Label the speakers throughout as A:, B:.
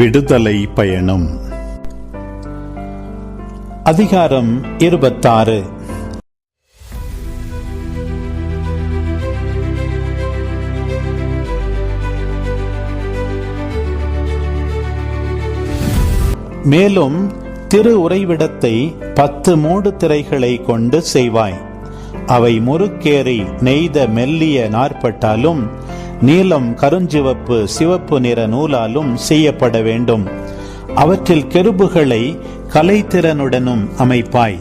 A: விடுதலை பயணம். அதிகாரம் இருபத்தாறு. மேலும் திரு உறைவிடத்தை பத்து மூடு திரைகளை கொண்டு செய்வாய். அவை முறுக்கேறி நெய்த மெல்லிய நாற்பட்டாலும் நீலம் கருஞ்சிவப்பு சிவப்பு நிற நூலாலும் செய்யப்பட வேண்டும். அவற்றில் கெருபுகளை கலைத்திறனுடனும் அமைப்பாய்.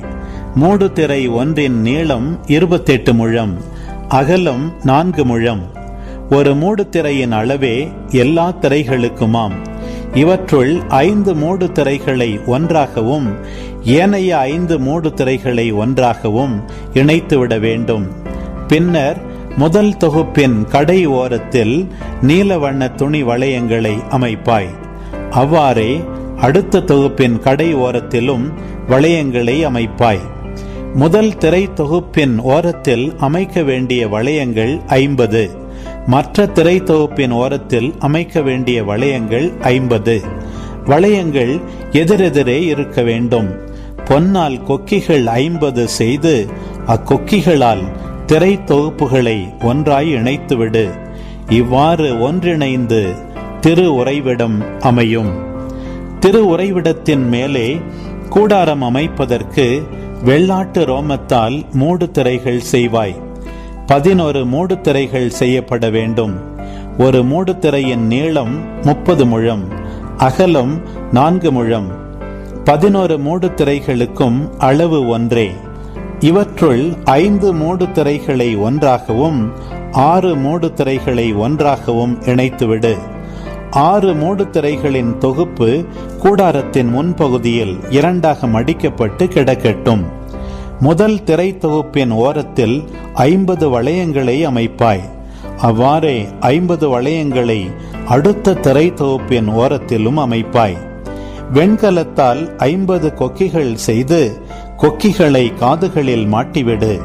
A: மூடு திரை ஒன்றின் நீளம் இருபத்தெட்டு முழம் அகலம் நான்கு முழம். ஒரு மூடு திரையின் அளவே எல்லா திரைகளுக்குமாம். இவற்றுள் ஐந்து மூடு திரைகளை ஒன்றாகவும் ஏனைய ஐந்து மூடு திரைகளை ஒன்றாகவும் இணைத்துவிட வேண்டும். பின்னர் முதல் தொகுப்பின் கடை ஓரத்தில் நீல வண்ண துணி வளையங்களை அமைப்பாய். அவ்வாறே அடுத்த தொகுப்பின் கடை ஓரத்திலும் வளையங்களை அமைப்பாய். முதல் திரை தொகுப்பின் ஓரத்தில் அமைக்க வேண்டிய வளையங்கள் ஐம்பது. மற்ற திரை தொகுப்பின் ஓரத்தில் அமைக்க வேண்டிய வளையங்கள் ஐம்பது. வளையங்கள் எதிரெதிரே இருக்க வேண்டும். பொன்னால் கொக்கிகள் ஐம்பது செய்து அக்கொக்கிகளால் திரை தொகுப்புகளை ஒன்றாய் இணைத்துவிடு. இவ்வாறு ஒன்றிணைந்து திரு உறைவிடம் அமையும். திரு உறைவிடத்தின் மேலே கூடாரம் அமைப்பதற்கு வெள்ளாட்டு ரோமத்தால் மூடு திரைகள் செய்வாய். பதினொரு மூடு திரைகள் செய்யப்பட வேண்டும். ஒரு மூடு திரையின் நீளம் முப்பது முழம் அகலம் நான்கு முழம். பதினோரு மூடு திரைகளுக்கும் அளவு ஒன்றே. இவற்றுள் ஐந்து மூடு திரைகளை ஒன்றாகவும் ஆறு மூடு திரைகளை ஒன்றாகவும் இணைத்துவிடு. ஆறு மூடு திரைகளின் தொகுப்பு கூடாரத்தின் முன்பகுதியில் இரண்டாக மடிக்கப்பட்டு கிடக்கட்டும். முதல் திரை தொகுப்பின் ஓரத்தில் ஐம்பது வளையங்களை அமைப்பாய். அவ்வாறே ஐம்பது வளையங்களை அடுத்த திரை தொகுப்பின் ஓரத்திலும் அமைப்பாய். வெண்கலத்தால் ஐம்பது கொக்கிகள் செய்து கொக்கிகளை காதுகளில் மாட்டிவிடு.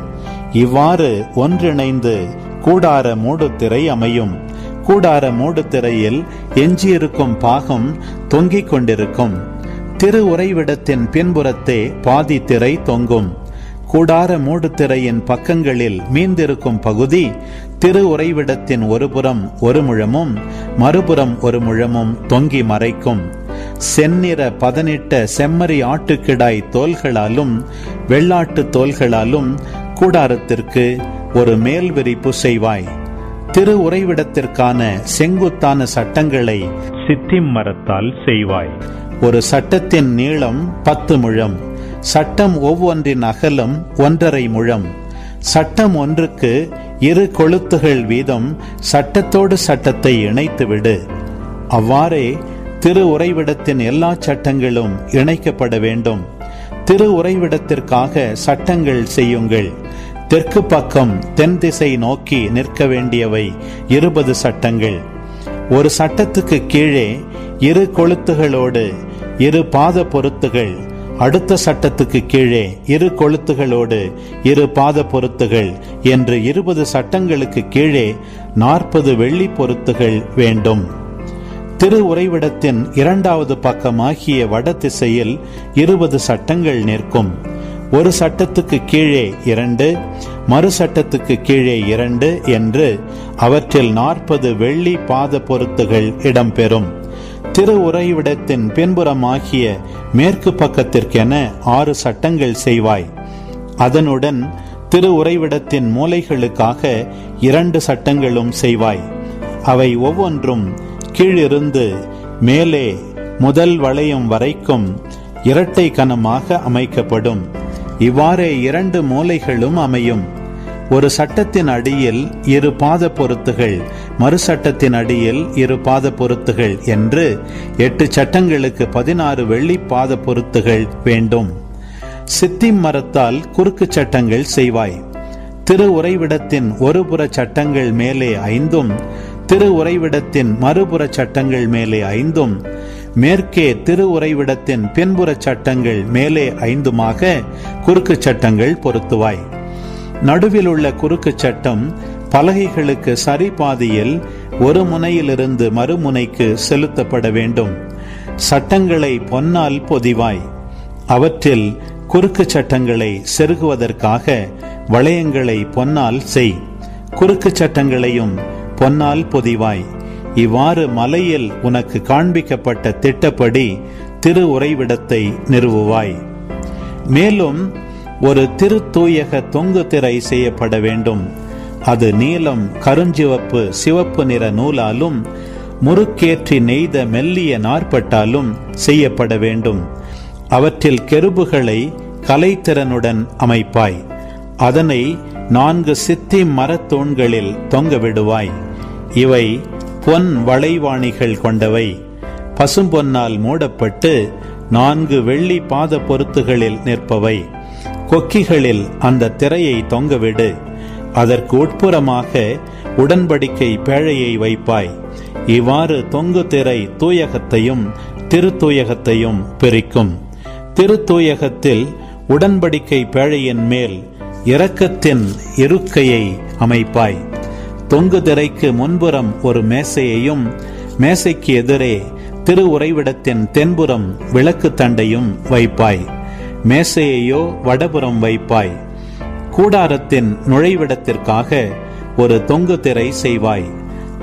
A: இவ்வாறு ஒன்றிணைந்து கூடார மூடுத்திரை அமையும். கூடார மூடுத்திரையில் எஞ்சியிருக்கும் பாகம் தொங்கிக் கொண்டிருக்கும். திரு உறைவிடத்தின் பின்புறத்தே பாதி திரை தொங்கும். கூடார மூடுத்திரையின் பக்கங்களில் மீந்திருக்கும் பகுதி திரு உறைவிடத்தின் ஒருபுறம் ஒரு முழமும் மறுபுறம் ஒரு முழமும் தொங்கி மறைக்கும். செந்நிற பதனிட்ட செம்மறி ஆட்டுக்கிடாய் தோல்களாலும் வெள்ளாட்டு தோல்களாலும் கூடாரத்திற்கு ஒரு மேல் விரிப்பு செய்வாய் திரு உறைவிடத்திற்கான செங்குத்தான சட்டங்களை சித்திம் மரத்தால் செய்வாய். ஒரு சட்டத்தின் நீளம் பத்து முழம் சட்டம் ஒவ்வொன்றின் அகலம் ஒன்றரை முழம். சட்டம் ஒன்றுக்கு இரு கொளுத்துகள் வீதம் சட்டத்தோடு சட்டத்தை இணைத்துவிடு. அவ்வாறே திரு உறைவிடத்தின் எல்லா சட்டங்களும் இணைக்கப்பட வேண்டும். திரு உறைவிடத்திற்காக சட்டங்கள் செய்யுங்கள். தெற்கு பக்கம் தென் திசை நோக்கி நிற்க வேண்டியவை இருபது சட்டங்கள். ஒரு சட்டத்துக்கு கீழே இரு கொளுத்துகளோடு இரு பாத பொருத்துகள் அடுத்த சட்டத்துக்கு கீழே இரு கொளுத்துகளோடு இரு பாத பொருத்துகள் என்று இருபது சட்டங்களுக்கு கீழே நாற்பது வெள்ளி பொருத்துகள் வேண்டும். திரு உறைவிடத்தின் இரண்டாவது பக்கமாகிய வட திசையில் இருபது சட்டங்கள் நிற்கும். ஒரு சட்டத்துக்கு கீழே இரண்டு மறு சட்டத்துக்கு கீழே இரண்டு என்று அவற்றில் நாற்பது வெள்ளி பாத பொருத்துகள் இடம்பெறும். திரு உறைவிடத்தின் பின்புறமாகிய மேற்கு பக்கத்திற்கென ஆறு சட்டங்கள் செய்வாய். அதனுடன் திரு உறைவிடத்தின் மூலைகளுக்காக இரண்டு சட்டங்களும் செய்வாய். அவை ஒவ்வொன்றும் கீழிருந்து மேலே முதல் வளையம் வரைக்கும் இரட்டை கனமாக அமைக்கப்படும். இவ்வாறே இரண்டு மூலைகளும் அமையும். ஒரு சட்டத்தின் அடியில் இரு பாத பொருத்துகள் மறு சட்டத்தின் அடியில் இரு பாத பொருத்துகள் என்று எட்டு சட்டங்களுக்கு பதினாறு வெள்ளி பாத பொருத்துகள் வேண்டும். சித்திம் மரத்தால் குறுக்கு சட்டங்கள் செய்வாய். திரு உறைவிடத்தின் ஒரு புற சட்டங்கள் மேலே ஐந்தும் திரு உறைவிடத்தின் மறுபுற சட்டங்கள் மேலே ஐந்தும் மேற்கே திரு உறைவிடத்தின் பின்புற சட்டங்கள் மேலே ஐந்துமாக குறுக்கு சட்டங்கள் பொருத்துவாய். நடுவில் உள்ள குறுக்கு சட்டம் பலகைகளுக்கு சரி பாதியில் ஒரு முனையிலிருந்து மறுமுனைக்கு செலுத்தப்பட வேண்டும். சட்டங்களை பொன்னால் பொதிவாய். அவற்றில் குறுக்கு சட்டங்களை செருகுவதற்காக வளையங்களை பொன்னால் செய். குறுக்கு சட்டங்களையும் பொன்னால் பொதிவாய். இவ்வாறு மலையில் உனக்கு காண்பிக்கப்பட்ட திட்டப்படி திரு உறைவிடத்தை நிறுவுவாய். மேலும் ஒரு திருத்தூயக தொங்கு திரை செய்யப்பட வேண்டும். அது நீலம் கருஞ்சிவப்பு சிவப்பு நிற நூலாலும் முறுக்கேற்றி நெய்த மெல்லிய நாற்பட்டாலும் செய்யப்பட வேண்டும். அவற்றில் கெருபுகளை கலைத்திறனுடன் அமைப்பாய். அதனை நான்கு சித்தி மரத்தூண்களில் தொங்க விடுவாய் இவை பொன் வளைவாணிகள் கொண்டவை. பசும்பொன்னால் மூடப்பட்டு நான்கு வெள்ளி பாத பொருத்துகளில் நிற்பவை. கொக்கிகளில் அந்த திரையை தொங்கவிடு. அதற்கு உட்புறமாக உடன்படிக்கை பேழையை வைப்பாய். இவ்வாறு தொங்கு திரை தூயகத்தையும் திருத்தூயகத்தையும் பிரிக்கும். திருத்தூயகத்தில் உடன்படிக்கை பேழையின் மேல் இரக்கத்தின் இருக்கையை அமைப்பாய். தொங்கு திரைக்கு முன்புறம் ஒரு மேசையையும் மேசைக்கு எதிரே திரு உறைவிடத்தின் தென்புறம் விளக்கு தண்டையும் வைப்பாய். மேசையையோ வடபுறம் வைப்பாய். கூடாரத்தின் நுழைவிடத்திற்காக ஒரு தொங்கு திரை செய்வாய்.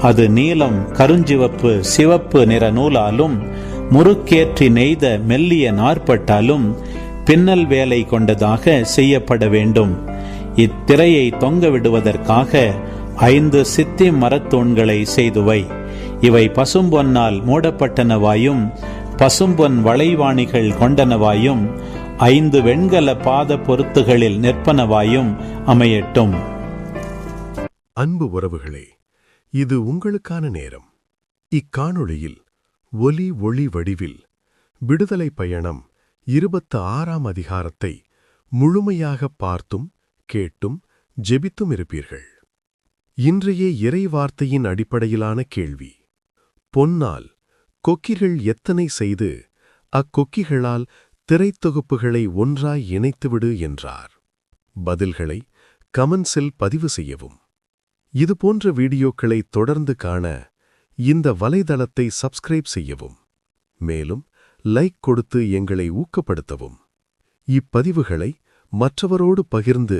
A: அது நீலம் கருஞ்சிவப்பு சிவப்பு நிற நூலாலும் முறுக்கேற்றி நெய்த மெல்லிய நாற்பட்டாலும் பின்னல் வேலை கொண்டதாக செய்யப்பட வேண்டும். இத்திரையை தொங்க விடுவதற்காக ஐந்து சித்தி மரத்தூண்களை செய்துவை. இவை பசும்பொன்னால் மூடப்பட்டனவாயும் பசும்பொன் வளைவாணிகள் கொண்டனவாயும் ஐந்து வெண்கல பாத பொருத்துகளில் நிற்பனவாயும் அமையட்டும்.
B: அன்பு உறவுகளே இது உங்களுக்கான நேரம். இக்காணொளியில் ஒலி ஒளி வடிவில் விடுதலை பயணம் இருபத்து ஆறாம் அதிகாரத்தை முழுமையாக பார்த்தும் கேட்டும் ஜெபித்தும் இருப்பீர்கள் இன்றைய இறை வார்த்தையின் அடிப்படையிலான கேள்வி. பொன்னால் கொக்கிகள் எத்தனை செய்து அக்கொக்கிகளால் திரைத்தொகுப்புகளை ஒன்றாய் இணைத்துவிடு என்றார். பதில்களை கமெண்ட்ஸில் பதிவு செய்யவும். இதுபோன்ற வீடியோக்களை தொடர்ந்து காண இந்த வலைதளத்தை சப்ஸ்கிரைப் செய்யவும். மேலும் லைக் கொடுத்து எங்களை ஊக்கப்படுத்தவும். இப்பதிவுகளை மற்றவரோடு பகிர்ந்து